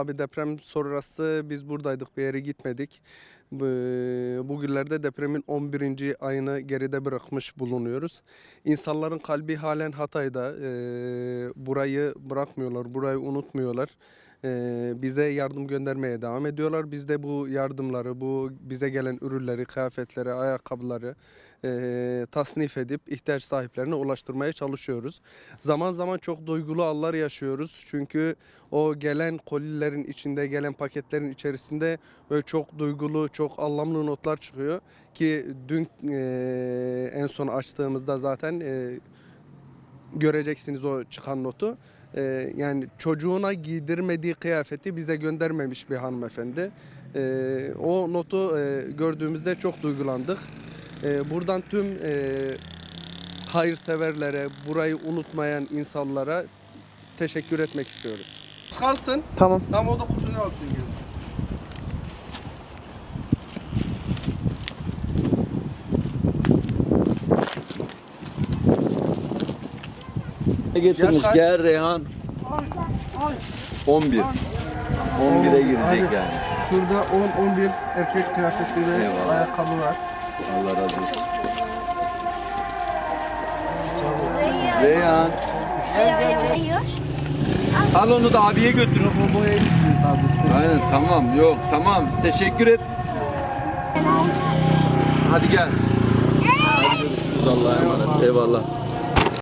Tabii deprem sonrası biz buradaydık bir yere gitmedik. Bu- Bugünlerde depremin 11. ayını geride bırakmış bulunuyoruz. İnsanların kalbi halen Hatay'da. Ee, burayı bırakmıyorlar, burayı unutmuyorlar. Ee, bize yardım göndermeye devam ediyorlar. Biz de bu yardımları, bu bize gelen ürünleri, kıyafetleri, ayakkabıları e, tasnif edip ihtiyaç sahiplerine ulaştırmaya çalışıyoruz. Zaman zaman çok duygulu anlar yaşıyoruz. Çünkü o gelen kolilerin içinde gelen paketlerin içerisinde böyle çok duygulu, çok anlamlı notlar çıkıyor. Ki dün e, en son açtığımızda zaten e, göreceksiniz o çıkan notu. E, yani çocuğuna giydirmediği kıyafeti bize göndermemiş bir hanımefendi. E, o notu e, gördüğümüzde çok duygulandık. E, buradan tüm e, hayırseverlere, burayı unutmayan insanlara teşekkür etmek istiyoruz. Çıkarsın. Tamam. Tam o da kutuyu alsın gelsin. Ne getirmiş? Yaş kaç? Gel Reyhan. 11. 11'e girecek Abi. yani. Şurada 10-11 erkek kıyafetinde Eyvallah. ayakkabı var. Allah razı olsun. Reyhan. Al onu da abiye götür. Gidiyoruz abi. Aynen tamam yok tamam. Teşekkür et. Hadi gel. Hadi görüşürüz Allah'a emanet. Eyvallah.